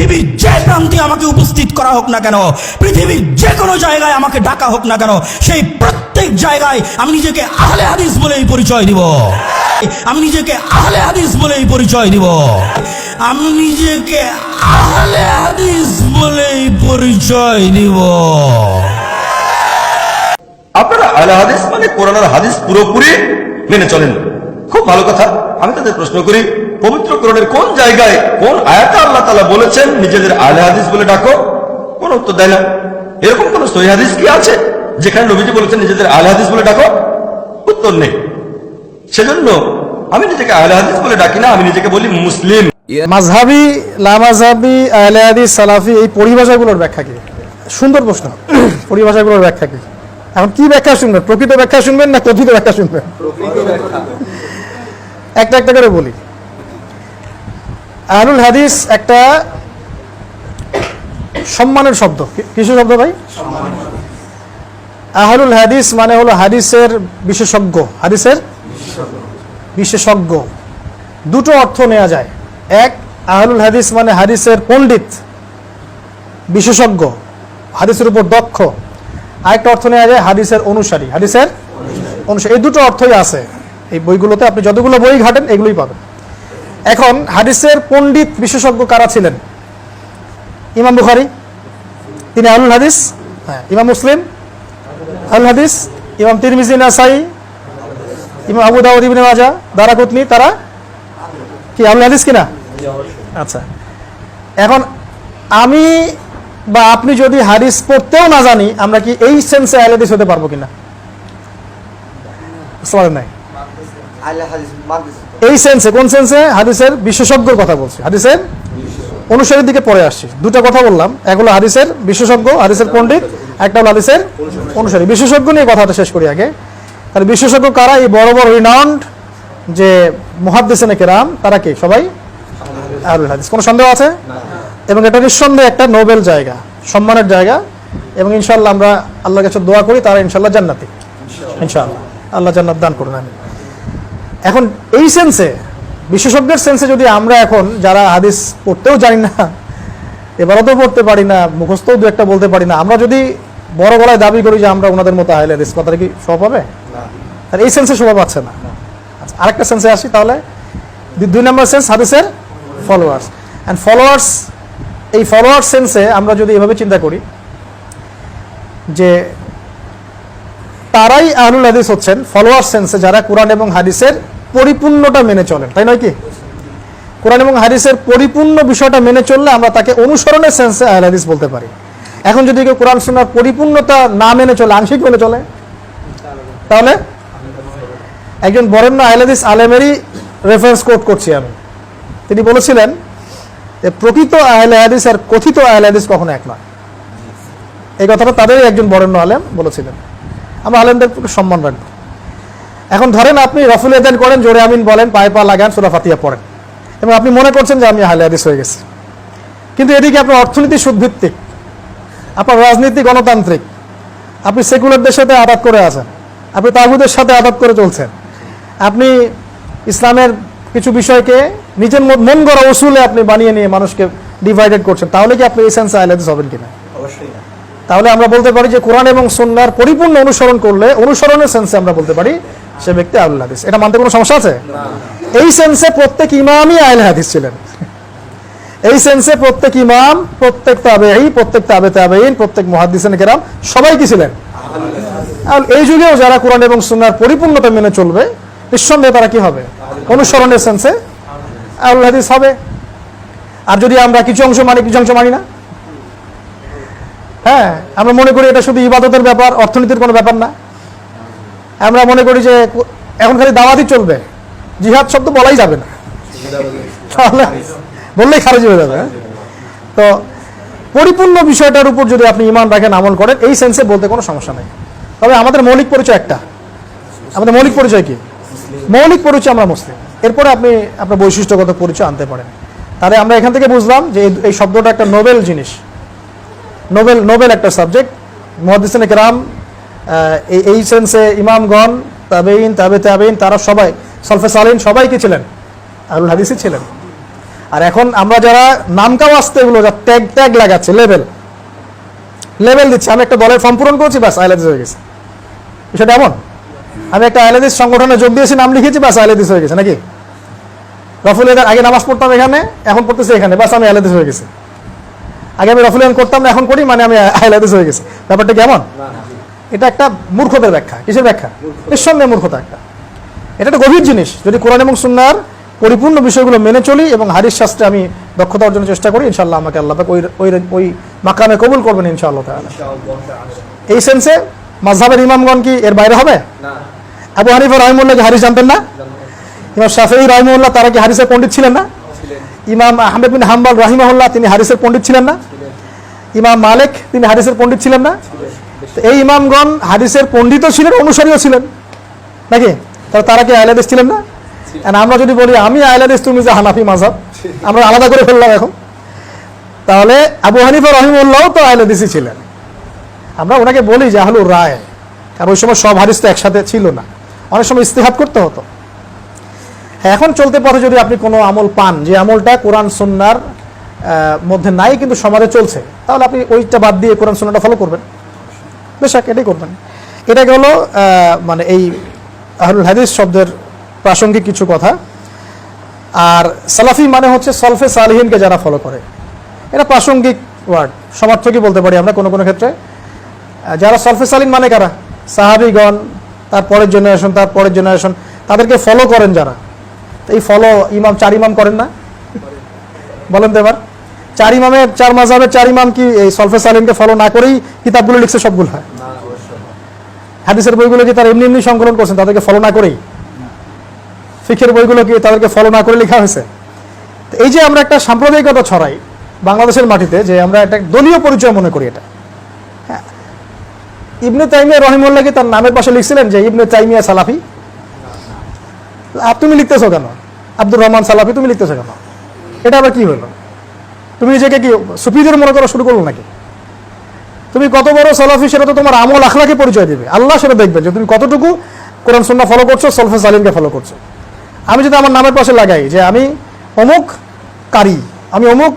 পৃথিবীর যে প্রান্তে আমাকে উপস্থিত করা হোক না কেন, পৃথিবীর যে কোনো জায়গায় আমাকে ডাকা হোক না কেন, সেই প্রত্যেক জায়গায় আমি নিজেকে আহলে হাদিস বলেই পরিচয় দিব। আমি নিজেকে আহলে হাদিস বলেই পরিচয় দিব। আমি নিজেকে আহলে হাদিস বলেই পরিচয় দিব। আপনারা আহলে হাদিস মানে কোরআন হাদিস পুরোপুরি মেনে চলেন। খুব ভালো কথা। আমি তাদের প্রশ্ন করি পবিত্র কোরআনের কোন জায়গায় কোন আয়াতে আল্লাহ তালা বলেছেন নিজেদের আহলে হাদিস বলে ডাকো? কোন উত্তর দেয় না। এরকম কোন সহি হাদিস কি আছে যেখানে নবীজি বলেছেন নিজেদের আহলে হাদিস বলে ডাকো? উত্তর নেই। সেজন্য আমি নিজেকে আহলে হাদিস বলে ডাকি না আমি নিজেকে বলি মুসলিম। মাঝহাবি লামাজাবি আহলে হাদিস সালাফি এই পরিভাষাগুলোর ব্যাখ্যা কি? সুন্দর প্রশ্ন। পরিভাষাগুলোর ব্যাখ্যা কি? এখন কি ব্যাখ্যা শুনবেন? প্রকৃত ব্যাখ্যা শুনবেন না কথিত ব্যাখ্যা শুনবেন? একটা একটা করে বলি। আহলুল হাদিস একটা সম্মানের শব্দ। কি- কিসের শব্দ ভাই? আহলুল হাদিস মানে হলো হাদিসের বিশেষজ্ঞ। হাদিসের বিশেষজ্ঞ। দুটো অর্থ নেওয়া যায়। এক, আহলুল হাদিস মানে হাদিসের পণ্ডিত, বিশেষজ্ঞ, হাদিসের উপর দক্ষ। আরেকটা অর্থ নেওয়া যায় হাদিসের অনুসারী হাদিসের অনুসারী। এই দুটো অর্থই আছে। এই বইগুলোতে আপনি যতগুলো বই ঘাটেন, এগুলোই পাবেন। এখন হাদিসের পণ্ডিত বিশেষজ্ঞ কারা ছিলেন? ইমাম বুখারি, তিনি আহলুল হাদিস হ্যাঁ ইমাম মুসলিম আহলুল হাদিস, ইমাম তিরমিজি, নাসাই, ইমাম আবু দাউদ ইবনে মাজা দারাকুতনি, তারা কি আহলুল হাদিস কিনা? আচ্ছা। এখন আমি বা আপনি যদি হাদিস পড়তেও না জানি, আমরা কি এই সেন্সে আহলে হাদিস হতে পারব কিনা? বুঝতে পারেন নাই আহলে হাদিস। এই সেন্সে কোন সেন্সে হাদিসের বিশেষজ্ঞর কথা বলছি। হাদিসের অনুসারীর দিকে পরে আসছি। দুটো কথা বললাম। এক হলো হাদিসের বিশেষজ্ঞ, হাদিসের পণ্ডিত, একটা হলো হাদিসের অনুসারী। বিশেষজ্ঞ নিয়ে কথাটা শেষ করি আগে। তাহলে বিশেষজ্ঞ কারা? এই বড় বড় রিনাউন্ড যে মুহাদ্দিসিনে কেরাম, তারা কি? সবাই? আহলুল হাদিস। কোনো সন্দেহ আছে? এবং এটা নিঃসন্দেহে একটা নোবেল জায়গা, সম্মানের জায়গা। এবং ইনশাল্লাহ আমরা আল্লাহর কাছে দোয়া করি, তারা ইনশাল্লাহ জান্নাতি। ইনশাআল্লাহ। আল্লাহ জান্নাত দান করুন আমি এখন এই সেন্সে বিশেষজ্ঞের সেন্সে যদি আমরা এখন যারা হাদিস পড়তেও জানি না এবারও তো পড়তে পারি না মুখস্থও দু একটা বলতে পারি না আমরা যদি বড় গলায় দাবি করি যে আমরা ওনাদের মতো আহলে হাদিস কথাটা কি শোভা পাবে তাহলে এই সেন্সে শোভা পাচ্ছে না। আচ্ছা, আরেকটা সেন্সে আসি তাহলে। দুই নম্বর সেন্স হাদিসের ফলোয়ার্স অ্যান্ড ফলোয়ার্স এই ফলোয়ার্স সেন্সে আমরা যদি এভাবে চিন্তা করি যে তারাই আহলুল হাদিস হচ্ছেন ফলোয়ার সেন্সে যারা কোরআন এবং হাদিসের পরিপূর্ণটা মেনে চলেন, তাই নয় কি? কোরআন এবং হাদিসের পরিপূর্ণ বিষয়টা মেনে চললে আমরা তাকে অনুসরণের সেন্সে আহল হাদিস বলতে পারি। এখন যদি কেউ কোরআন শোনার পরিপূর্ণতা না মেনে চলে, আংশিক মেনে চলে, তাহলে? একজন বরেণ্য আহল হাদিস আলেমেরই রেফারেন্স কোট করছি আমি। তিনি বলেছিলেন যে, প্রকৃত আহলে হাদিস আর কথিত আহলে হাদিস কখনো এক নয়। এই কথাটা তাদেরই একজন বরেণ্য আলেম বলেছিলেন। আমরা আলেমদের সম্মান রাখব। এখন ধরেন আপনি রফুল এদান করেন, জোরে আমিন বলেন, পায়ে পা লাগান, সুরা ফাতিয়া পড়েন। এবং আপনি মনে করছেন যে আমি আহলে হাদিস হয়ে গেছি। কিন্তু এদিকে আপনার অর্থনীতি সুদভিত্তিক, আপনার রাজনীতি গণতান্ত্রিক, আপনি সেকুলারদের সাথে আঘাত করে আছেন, আপনি তাগুদের সাথে আঘাত করে চলছেন। আপনি ইসলামের কিছু বিষয়কে নিজের মন- গড়া ওসুলে আপনি বানিয়ে নিয়ে মানুষকে ডিভাইডেড করছেন, তাহলে কি আপনি এই সেন্সে আহলে হাদিস হবেন কিনা? অবশ্যই তাহলে আমরা বলতে পারি যে কোরআন এবং সন্ন্যার পরিপূর্ণ অনুসরণ করলে অনুসরণের সেন্সে আমরা বলতে পারি সে ব্যক্তি আহুল হাদিস। এটা মানতে কোনো সমস্যা আছে? এই সেন্সে প্রত্যেক ইমামই আহলে হাদিস ছিলেন। এই সেন্সে প্রত্যেক ইমাম, প্রত্যেক তাবেঈ, প্রত্যেক তাবে তাবেঈন, প্রত্যেক মুহাদ্দিসিন কেরাম সবাই কি ছিলেন? আর এই যুগেও যারা কোরআন এবং সুন্নাহর পরিপূর্ণতা মেনে চলবে, নিঃসন্দেহে তারা কি হবে? অনুসরণের সেন্সে আহুল হাদিস হবে। আর যদি আমরা কিছু অংশ মানি, কিছু অংশ মানি না? হ্যাঁ আমরা মনে করি এটা শুধু ইবাদতের ব্যাপার, অর্থনীতির কোনো ব্যাপার না। আমরা মনে করি যে এখন খালি দাওয়াতই চলবে। জিহাদ শব্দ বলাই যাবে না। তাহলে বললেই খারিজ হয়ে যাবে হ্যাঁ? তো পরিপূর্ণ বিষয়টার উপর যদি আপনি ইমান রাখেন, আমল করেন, এই সেন্সে বলতে কোনো সমস্যা নেই। তবে আমাদের মৌলিক পরিচয় একটা। আমাদের মৌলিক পরিচয় কি? মৌলিক পরিচয় আমরা মুসলিম। এরপরে আপনি আপনার বৈশিষ্ট্যগত পরিচয় আনতে পারেন। তাহলে আমরা এখান থেকে বুঝলাম যে এই শব্দটা একটা নোবেল জিনিস। নোবেল নোবেল একটা সাবজেক্ট মহাদিসিন কেরাম এই সেন্সে ইমামগণ তাবেইন তাবে তাবেইন তারা সবাই, সলফে সালিন সবাই কি ছিলেন আহুল হাদিসই ছিলেন। আর এখন আমরা যারা নামকাও আসতে এগুলো যা ট্যাগ ট্যাগ লাগাচ্ছে লেভেল লেভেল দিচ্ছে। আমি একটা দলের ফর্ম পূরণ করছি, ব্যাস, আইলাদিস হয়ে গেছে। বিষয়টা এমন? আমি একটা আইলাদিস সংগঠনে যোগ দিয়েছি, নাম লিখেছি, ব্যাস, আইলাদিস হয়ে গেছে, নাকি? রফুল আগে নামাজ পড়তাম এখানে, এখন পড়তেছি এখানে, ব্যাস, আমি আইলাদিস হয়ে গেছি। আগে আমি রফুল করতাম না এখন করি মানে আমি আইলাদিস হয়ে গেছি। ব্যাপারটা কেমন? এটা একটা মূর্খতার ব্যাখ্যা। কিসের ব্যাখ্যা? নিঃসন্দেহে মূর্খতা একটা। এটা একটা গভীর জিনিস। যদি কোরআন এবং সুন্নার পরিপূর্ণ বিষয়গুলো মেনে চলি এবং হারিস শাস্ত্রে আমি দক্ষতা অর্জনের চেষ্টা করি ইনশাল্লাহ আমাকে আল্লাহ পাক ওই ওই ওই মাকামে কবুল করবেন ইনশাআল্লাহ তাআলা। এই সেন্সে মাঝহাবের ইমামগণ কি এর বাইরে হবে? আবু হানিফা রহিমুল্লাহ কি হারিস জানতেন না? ইমাম শাফি রহিমুল্লাহ তারা কি হারিসের পণ্ডিত ছিলেন না? ইমাম আহমেদ বিন হাম্বাল রহিমাহুল্লাহ, তিনি হারিসের পণ্ডিত ছিলেন না। ইমাম মালিক, তিনি হাদিসের পণ্ডিত ছিলেন না। এই ইমামগণ হাদিসের পণ্ডিতও ছিলেন, অনুসারীও ছিলেন। নাকি? তাহলে তারা কি আহলাদিস ছিলেন না? আমরা যদি বলি, আমি আহলাদিস তুমি যে হানাফি মাঝাব আমরা আলাদা করে ফেললাম এখন। তাহলে আবু হানিফা রহিমুল্লাহ তো আহলাদিসই ছিলেন। আমরা ওনাকে বলি যে আহলুর রায়। কারণ ওই সময় সব হাদিস তো একসাথে ছিল না। অনেক সময় ইস্তেহাত করতে হতো। এখন চলতে পথে যদি আপনি কোনো আমল পান যে আমলটা কোরআন সুন্নার আহ, মধ্যে নাই কিন্তু সমাজে চলছে তাহলে আপনি ওইটা বাদ দিয়ে কোরআন সুন্নাটা ফলো করবেন। বেশাক এটাই করবেন। হলো আহ, মানে এই আহলুল হাদিস শব্দের প্রাসঙ্গিক কিছু কথা। আর সালাফি মানে হচ্ছে সলফে সালহিনকে যারা ফলো করে। এটা প্রাসঙ্গিক ওয়ার্ড সমার্থকই বলতে পারি আমরা কোনো কোনো ক্ষেত্রে। যারা সলফে সালিন মানে কারা? সাহাবিগণ তার পরের জেনারেশন তার পরের জেনারেশন তাদেরকে ফলো করেন যারা। এই ফলো ইমাম চার ইমাম করেন না? বলেন তো এবার। চার ইমামের চার মাঝাবের চার ইমাম কি এই সলফে সালিমকে ফলো না করেই কিতাবগুলো লিখছে সবগুলো? হয় হাদিসের বইগুলো কি তারা এমনি এমনি সংকলন করছেন তাদেরকে ফলো না করেই? ফিখের বইগুলো কি তাদেরকে ফলো না করে লেখা হয়েছে? এই যে আমরা একটা সাম্প্রদায়িকতা ছড়াই বাংলাদেশের মাটিতে যে আমরা একটা দলীয় পরিচয় মনে করি এটা। হ্যাঁ। ইবনে তাইমিয়া রহিমুল্লাহ কি তার নামের পাশে লিখছিলেন যে ইবনে তাইমিয়া সালাফি? আর তুমি লিখতেছো কেন? আব্দুর রহমান সালাফি, তুমি লিখতেছো কেন? এটা আবার কি হলো? তুমি নিজেকে কি সুফিদের মনে করা শুরু করল নাকি? তুমি কত বড় সালাফি, সেটা তো তোমার আমল আখলাকে পরিচয় দেবে। আল্লাহ সেটা দেখবেন যে তুমি কতটুকু কোরআন, সুন্নাহ ফলো করছ, সলফে সালিমকে ফলো করছ। আমি যদি আমার নামের পাশে লাগাই যে আমি অমুক কারি, আমি অমুক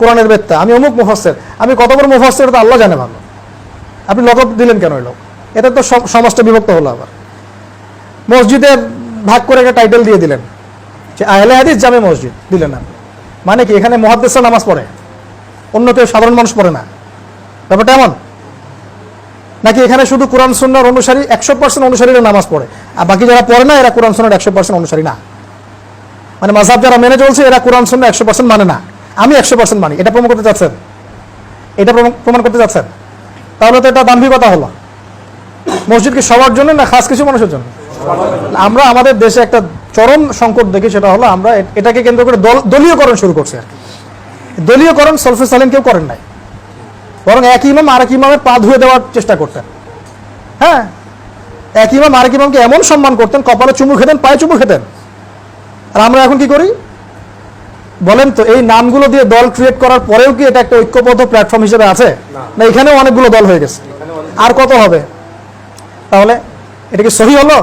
কোরআনের বেত্তা, আমি অমুক মুফাসের আমি কত বড় মুফাসের তো আল্লাহ জানে ভালো। আপনি লকব দিলেন কেন এই লোক? এটা তো সমাজটা বিভক্ত হলো আবার। মসজিদের ভাগ করে একটা টাইটেল দিয়ে দিলেন। যে আহলে হাদিস জামে মসজিদ, দিলেন না। মানে কি, এখানে মহাদ্দেশা নামাজ পড়ে। অন্য কেউ সাধারণ মানুষ পড়ে না। ব্যাপারটা এমন? নাকি এখানে শুধু কোরআন সুন্নার অনুসারী একশো পার্সেন্ট অনুসারীরা নামাজ পড়ে? আর বাকি যারা পড়ে না, এরা কোরআন সুন্নার একশো পার্সেন্ট অনুসারী না। মানে মাঝাব যারা মেনে চলছে, এরা কোরআন সুন্না একশো পার্সেন্ট মানে না। আমি একশো পার্সেন্ট মানি। এটা প্রমাণ করতে চাচ্ছেন? এটা প্রমাণ- প্রমাণ করতে চাচ্ছেন? তাহলে তো এটা দাম্ভিকতা হলো। মসজিদ কি সবার জন্য না, খাস কিছু মানুষের জন্য? আমরা আমাদের দেশে একটা চরম সংকট দেখি সেটা হলো আমরা এটাকে কেন্দ্র করে দল দলীয়করণ শুরু করছি। আর কি দলীয়করণ সলফে সালিম কেউ করেন নাই। বরং এক ইমাম আরেক ইমামের পা ধুয়ে দেওয়ার চেষ্টা করতেন। হ্যাঁ? এক ইমাম আরেক ইমামকে এমন সম্মান করতেন কপালে চুমু খেতেন পায়ে চুমু খেতেন। আর আমরা এখন কি করি? বলেন তো এই নামগুলো দিয়ে দল ক্রিয়েট করার পরেও কি এটা একটা ঐক্যবদ্ধ প্ল্যাটফর্ম হিসেবে আছে? না। এখানেও অনেকগুলো দল হয়ে গেছে। আর কত হবে? তাহলে এটা কি সহি হলো?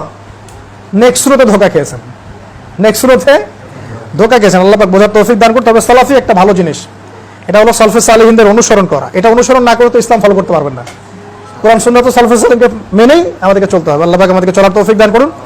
নেক্সট স্রোতে ধোকা খেয়েছেন। নেক্সরোতে স্রোতে ধোকা খেয়েছেন। আল্লাপাক বোঝার তৌফিক দান করতে হবে সালাফি একটা ভালো জিনিস। এটা হলো সালফে সালিহিনদের অনুসরণ করা। এটা অনুসরণ না করে তো ইসলাম ফলো করতে পারবেন না। কোরআন, সুন্নত সালফে সালিমকে মেনেই আমাদেরকে চলতে হবে। আল্লাহ আমাদেরকে চলার তৌফিক দান করুন।